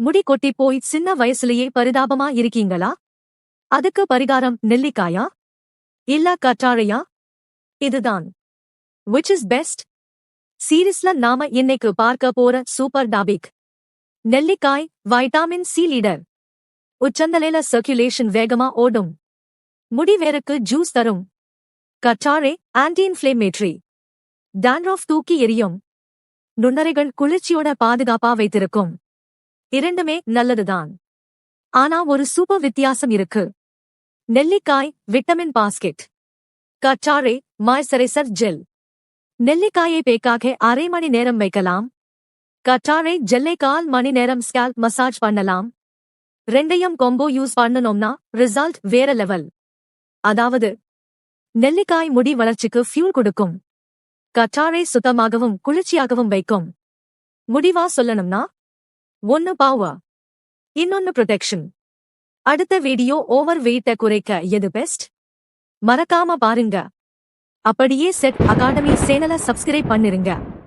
முடி கொட்டி போய் சின்ன வயசுலயே பரிதாபமா இருக்கீங்களா? அதுக்கு பரிகாரம் நெல்லிக்காயா? இல்ல கற்றாழையா? இதுதான். விச் இஸ் பெஸ்ட் சீரீஸ்ல நாம இன்னைக்கு பார்க்க போற சூப்பர் டாபிக். நெல்லிக்காய் வைட்டாமின் சி லீடர் உச்சந்தலையில சர்க்குலேஷன் வேகமா ஓடும். முடி வேருக்கு ஜூஸ் தரும். கற்றாழை ஆன்டி இன்ஃபிளேமேட்ரி டான்ட்ராஃப் தூக்கி எரியும் நுண்ணறைகள் குளிர்ச்சியோட பாதுகாப்பா வைத்திருக்கும். இரண்டுமே நல்லதுதான். ஆனா ஒரு சூப்பர் வித்தியாசம் இருக்கு. நெல்லிக்காய் விட்டமின் பாஸ்கெட். கச்சாரே மாய்சரைசர் ஜெல். நெல்லிக்காயை பேக்காக அரை மணி நேரம் வைக்கலாம். கற்றாழை ஜெல்லை கால் மணி நேரம் ஸ்கால் மசாஜ் பண்ணலாம். ரெண்டையும் கொம்போ யூஸ் பண்ணணும்னா ரிசல்ட் வேற லெவல் அதாவது நெல்லிக்காய் முடி வளர்ச்சிக்கு ஃபியூல் கொடுக்கும். கற்றாழை சுத்தமாகவும் குளிர்ச்சியாகவும் வைக்கும். முடிவா சொல்லணும்னா ஒன்னு பாவா. இன்னொன்னு ப்ரொடெக்ஷன் அடுத்த வீடியோ ஓவர் வெயிட்ட குறைக்க எது பெஸ்ட் மறக்காம பாருங்க. அப்படியே செட் அகாடமி சேனலை சப்ஸ்கிரைப் பண்ணிருங்க.